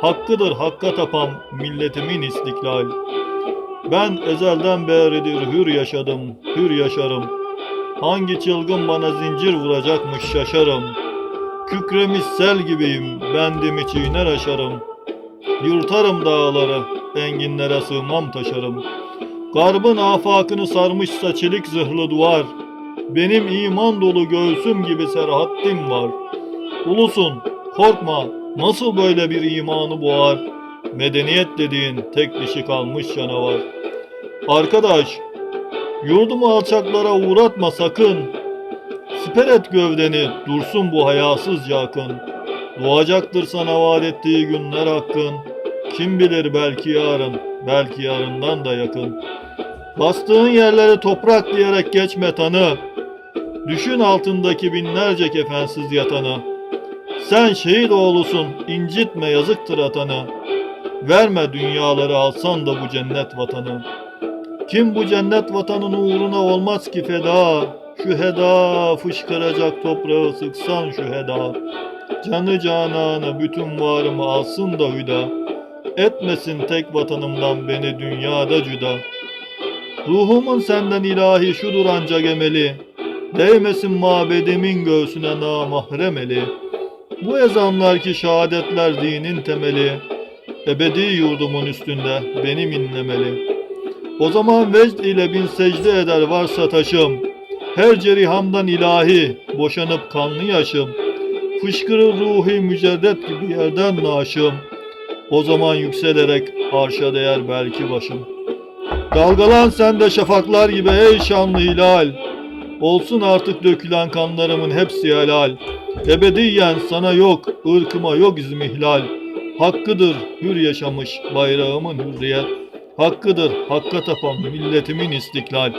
Hakkıdır hakka tapan milletimin istiklal. Ben ezelden beridir hür yaşadım, hür yaşarım. Hangi çılgın bana zincir vuracakmış şaşarım. Kükremiş sel gibiyim, bendimi çiğner aşarım. Yırtarım dağları, enginlere sığmam taşarım. Garbın afakını sarmışsa çelik zırhlı duvar. Benim iman dolu göğsüm gibi serhattim var. Ulusun, korkma, nasıl böyle bir imanı boğar? Medeniyet dediğin tek dişi kalmış canavar. Arkadaş, yurdumu alçaklara uğratma sakın. Siper et gövdeni, dursun bu hayasızca akın. Doğacaktır sana vaat ettiği günler hakkın. Kim bilir belki yarın, belki yarından da yakın. Bastığın yerleri toprak diyerek geçme tanı. Düşün altındaki binlerce kefensiz yatanı. Sen şehit oğlusun, incitme yazıktır atanı. Verme dünyaları alsan da bu cennet vatanı. Kim bu cennet vatanın uğruna olmaz ki feda. Şu heda fışkıracak toprağı sıksan şu heda. Canı cananı bütün varımı alsın da hüda. Etmesin tek vatanımdan beni dünyada cüda. Ruhumun senden ilahi şudur ancak emeli. Değmesin mabedimin göğsüne namahrem eli. Bu ezanlar ki şehadetler dinin temeli. Ebedi yurdumun üstünde benim inlemeli. O zaman vecd ile bin secde eder varsa taşım. Her cerihamdan ilahi boşanıp kanlı yaşım. Fışkırır ruhi mücerret gibi yerden naşım. O zaman yükselerek arşa değer belki başım. Dalgalan sen de şafaklar gibi ey şanlı hilal. Olsun artık dökülen kanlarımın hepsi helal. Ebediyen sana yok, ırkıma yok izmihlal. Hakkıdır hür yaşamış bayrağımın hürriyet. Hakkıdır hakka tapan milletimin istiklal.